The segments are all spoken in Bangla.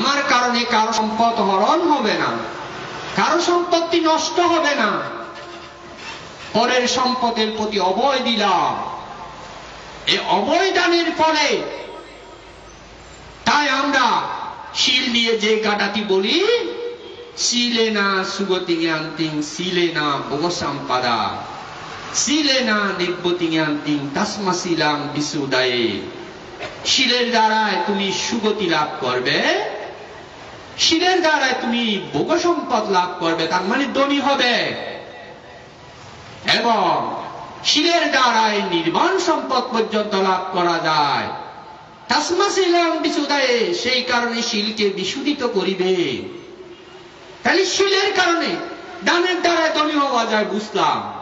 আমার কারণে কারও সম্পদ হরণ হবে না। কারও সম্পত্তি নষ্ট হবে না। পরের সম্পদের প্রতি অবয় দিলাম। এই অবয় দানের ফলে তাই আমরা শিল দিয়ে যে গাটাটি বলি, শিলে না সুগতি জ্ঞান্তিং শিলে না ভোগসাম্পাদা শিলে না নিব্বতি জ্ঞান্তিং তাসমা শিলাং বিশুদায়ে। শিলের দ্বারায় তুমি সুগতি লাভ করবে। শিলের দ্বারায় তুমি ভোগ সম্পদ লাভ করবে, তার মানে ধনী হবে। এবং শিলের দ্বারায় নির্বাণ সম্পদ পর্যন্ত লাভ করা যায়। তাসমা শিলাং বিশুদায়ে সেই কারণে শিলকে বিশুদ্ধিত করিবে। তাহলে শিলের কারণে দানের দ্বারা ধনী হওয়া যায়, বুঝলাম।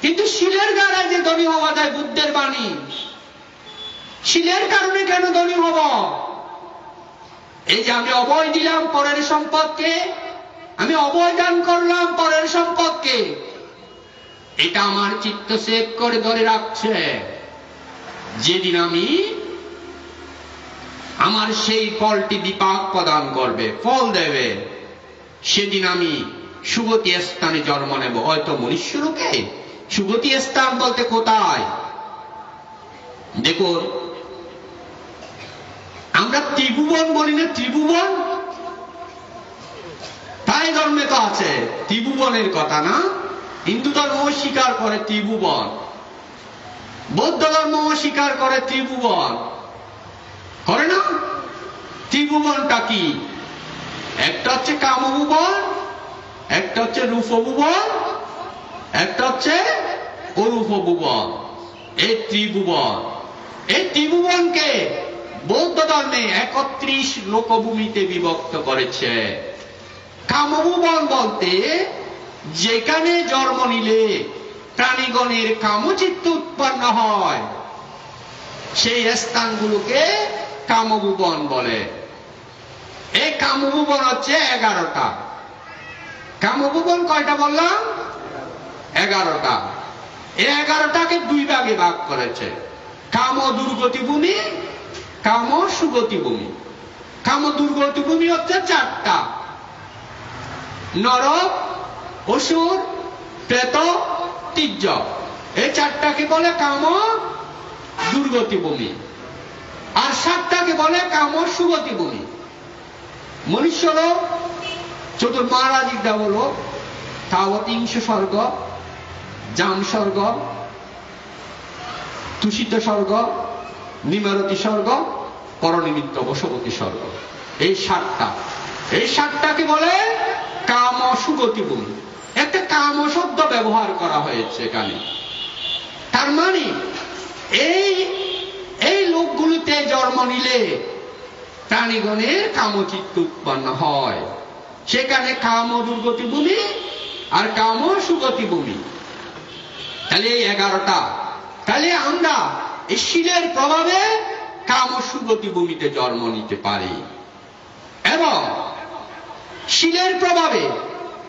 কিন্তু শিলের দ্বারা যে ধনী হওয়া যায়, বুদ্ধের বাণী শিলের কারণে কেন ধনী হব? এই যে আমি অবয় দিলাম পরের সম্পদকে, আমি অবয় দান করলাম পরের সম্পদকে, এটা আমার চিত্ত সেভ করে ধরে রাখছে। যেদিন আমি আমার সেই ফলটি বিপাক প্রদান করবে, ফল দেবে, সেদিন আমি সুগতি স্থানে জন্ম নেব। হয়তো মনুষ্যরূপে সুগতি স্থান বলতে কোথায়? দেখুন আমরা ত্রিভুবন বলি না ত্রিভুবন? তাই ধর্মে তো আছে, ত্রিভুবনের কথা না? হিন্দু ধর্ম স্বীকার করে ত্রিভুবন। বৌদ্ধ ধর্ম স্বীকার করে ত্রিভুবন। করে না? ত্রিভুবনটা কি? একটা হচ্ছে কামভুবন, একটা হচ্ছে রূপভুবন, একটা হচ্ছে অরূপভুবন। এই ত্রিভুবন। এই ত্রিভুবনকে বৌদ্ধ ধর্মে একত্রিশ লোকভূমিতে বিভক্ত করেছে। কামভুবন বলতে, যেখানে জন্ম নিলে প্রাণীগণের কামচিত্ত উৎপন্ন হয়, সেই স্থানগুলোকে কামভুবন বলে। এই কামভুবন হচ্ছে এগারোটা। কামভুবন কয়টা বললাম? এগারোটা। এই এগারোটাকে দুই ভাগে ভাগ করেছে। কাম দুর্গতি ভূমি কাম সুগতি ভূমি। কাম দুর্গতি ভূমি হচ্ছে চারটা। নরক, অসুর, প্রেত, তীর্য। এই চারটাকে বলে কাম দুর্গতি ভূমি। আর সাতটাকে বলে কাম সুগতি ভূমি। মনুষ্য লোক চতুর মহারাজিকটা বলো তাবতিংশ স্বর্গ, জাম স্বর্গ, তুষিত স্বর্গ, নিমারতি স্বর্গ পরনিমিত্ত বসবতী স্বর্গ এই সাতটা। এই সাতটাকে বলে কাম সুগতি ভূমি একটা কাম শব্দ ব্যবহার করা হয়েছে এখানে। তার মানে এই এই লোকগুলিতে জন্ম নিলে প্রাণীগণের কামচিত্ত উৎপন্ন হয়। সেখানে কাম দুর্গতি ভূমি আর কাম সুগতি ভূমি তাহলে এই এগারোটা। তাহলে আমরা এই শিলের প্রভাবে কাম সুগতি ভূমিতে জন্ম নিতে পারি। এবং শিলের প্রভাবে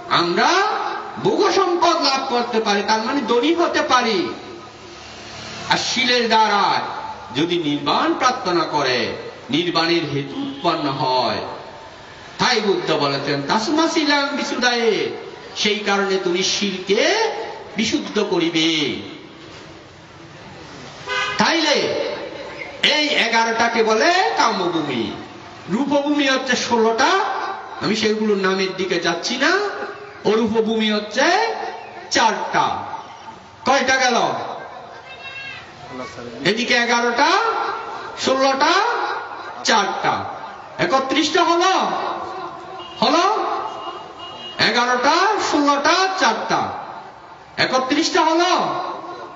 আমরা ভোগ সম্পদ লাভ করতে পারি, তার মানে দড়ি হতে পারি। আর শিলের দ্বারা যদি নির্বাণ প্রার্থনা করে, নির্বাণের হেতু উৎপন্ন হয়। তাই বুদ্ধ বলেছেন, তাসমা শিলাং বিশুদায়ে সেই কারণে তুমি শিলকে বিশুদ্ধ করিবে। তাইলে এই এগারোটাকে বলে কামভূমি রূপভূমি হচ্ছে ষোলোটা। আমি সেগুলোর নামের দিকে যাচ্ছি না। অরূপভূমি হচ্ছে চারটা। কয়টা গেল? এদিকে এগারোটা, ষোলোটা, চারটা। একত্রিশটা হলো? হলো? এগারোটা, ষোলোটা, চারটা। একত্রিশটা হলো?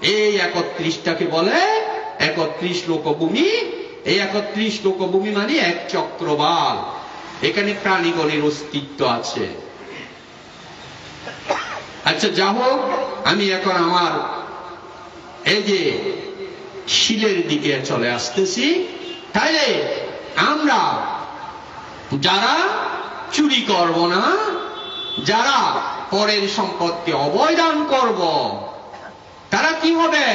এই একত্রিশটাকে বলে একত্রিশ লোকভূমি, এই একত্রিশ লোকভূমি মানে এক চক্রবাল। এখানে প্রাণীগণের অস্তিত্ব আছে। আচ্ছা যা হোক, আমি এখন আমার এই যে শিলের দিকে চলে আসতেছি। তাইলে আমরা যারা চুরি করব না, যারা পরের সম্পত্তি অবয়দান করব, তারা কি হবে?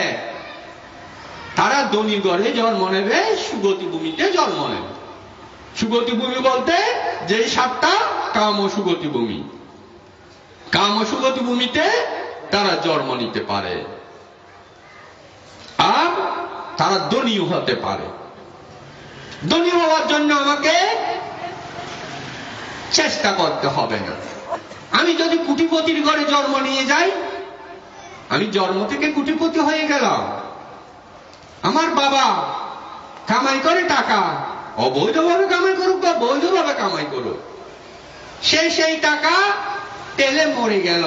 তারা ধনী গড়ে জন্ম নেবে, সুগতি ভূমিতে জন্ম নেবে। সুগতি ভূমি বলতে যেই সাতটা কাম ও সুগতি ভূমি। কাম ও সুগতি ভূমিতে তারা জন্ম নিতে পারে। আর তারা দনীয় হতে পারে। দনীয় হওয়ার জন্য আমাকে চেষ্টা করতে হবে না। আমি যদি কুটিপতির ঘরে জন্ম নিয়ে যাই, আমি জন্ম থেকে কুটিপতি হয়ে গেলাম। আমার বাবা কামাই করে টাকা। অবৈধভাবে কামাই করুক বা বৈধভাবে কামাই করুক, সে সেই টাকা তেলে মরে গেল।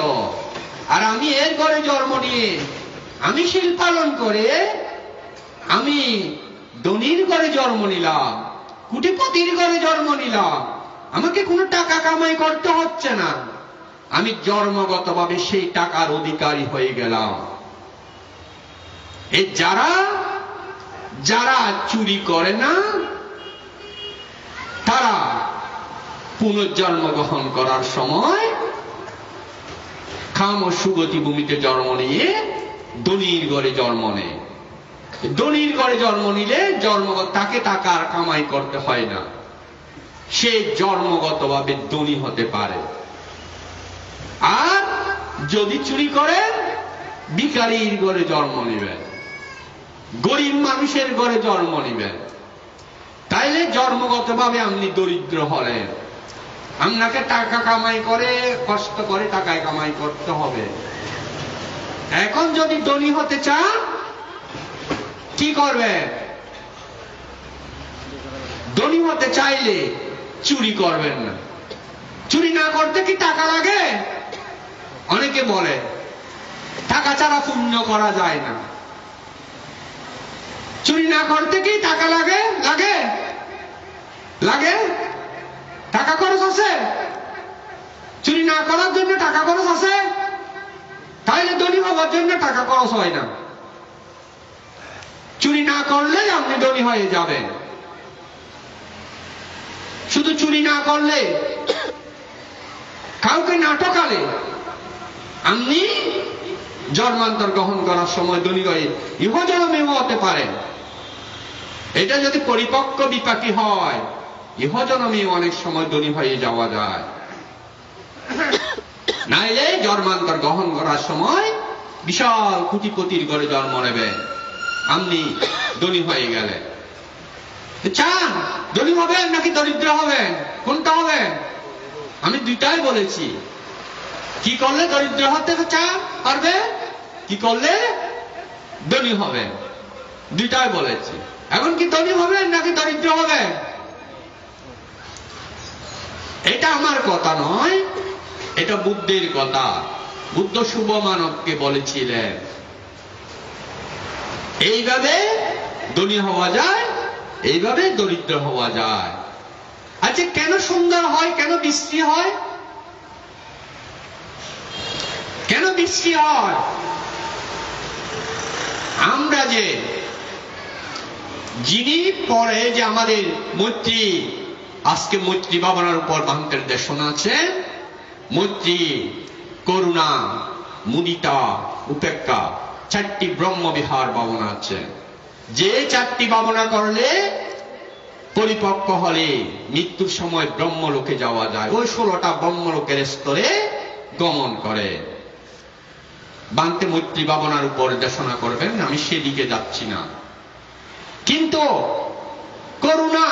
আর আমি এর ঘরে জন্ম নিয়ে আমি শিল পালন করে আমি ধনির ঘরে জন্ম নিলাম, কুটিপতির ঘরে জন্ম নিলাম। আমাকে কোনো টাকা কামাই করতে হচ্ছে না। আমি জন্মগতভাবে সেই টাকার অধিকারী হয়ে গেলাম। এই যারা যারা চুরি করে না, তারা পুনর্জন্ম গ্রহণ করার সময় খাম ও সুগতি ভূমিতে জন্ম নিয়ে দনির গড়ে জন্ম নেয়। দনির ঘরে জন্ম নিলে জন্ম তাকে টাকা আর কামাই করতে হয় না। সে জন্মগতভাবে ধনী হতে পারে। আর যদি চুরি করেন ভিকারির গড়ে জন্ম নেবেন। গরিব মানুষের ঘরে জন্ম নেবেন। তাইলে জন্মগতভাবে আপনি দরিদ্র হলেন। আপনাকে টাকা কামাই করে, কষ্ট করে টাকায় কামাই করতে হবে। এখন যদি ধনী হতে চান, কি করবেন? ধনী হতে চাইলে চুরি করবেন না। চুরি না করতে কি টাকা লাগে? অনেকে বলে, টাকা ছাড়া পুণ্য করা যায় না। চুরি না করতে কি টাকা লাগে? লাগে? লাগে? টাকা খরচ আছে? চুরি না করার জন্য টাকা খরচ আছে? তাইলে ধনী হওয়ার জন্য টাকা খরচ হয় না। চুরি না করলে আপনি ধনী হয়ে যাবেন। শুধু চুরি না করলে, কাউকে না ঠকালে, আপনি জন্মান্তর গ্রহণ করার সময় ধনী হয়ে ইহজনমেও হতে পারেন। এটা যদি পরিপক্ক বিপাকী হয়, ইহজনমে অনেক সময় ধনী হয়ে যাওয়া যায়। নাইলে জন্মান্তর গ্রহণ করার সময় বিশাল কুটিপতির ঘরে জন্ম নেবেন। আপনি ধনী হয়ে গেলেন। চান ধনী হবেন নাকি দরিদ্র হবেন? কোনটা হবেন? আমি দুইটাই বলেছি। কি করলে দরিদ্র হতে চান পারবে? কি করলে ধনী হবেন? দুইটাই বলেছি। এখন কি ধনী হবেন নাকি দরিদ্র হবেন এটা আমার কথা নয়, এটা বুদ্ধের কথা। বুদ্ধ শুভ মানবকে বলেছিলেন, এইভাবে ধনী হওয়া যায়, এইভাবে দরিদ্র হওয়া যায়। আচ্ছা কেন সুন্দর হয়? কেন বৃষ্টি হয়? কেন বৃষ্টি হয়? আমরা যে যিনি পরে যে আমাদের মৈত্রী, আজকে মৈত্রী বাবানার উপর বাঙ্কের দেশনা আছে, মৈত্রী করুণা, মুদিতা, উপেক্ষা, চারটি ব্রহ্মবিহার ভাবনা আছে। যে চারটি ভাবনা করলে পরিপক্ক হলে মৃত্যুর সময় ব্রহ্মলোকে যাওয়া যায়। ওই ষোলোটা ব্রহ্মলোকের স্তরে গমন করে। বান্তে মৈত্রী ভাবনার উপর দেশনা করবেন, আমি সেদিকে যাচ্ছি না। কিন্তু করুণা।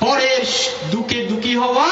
পরের দুকে দুকি হওয়া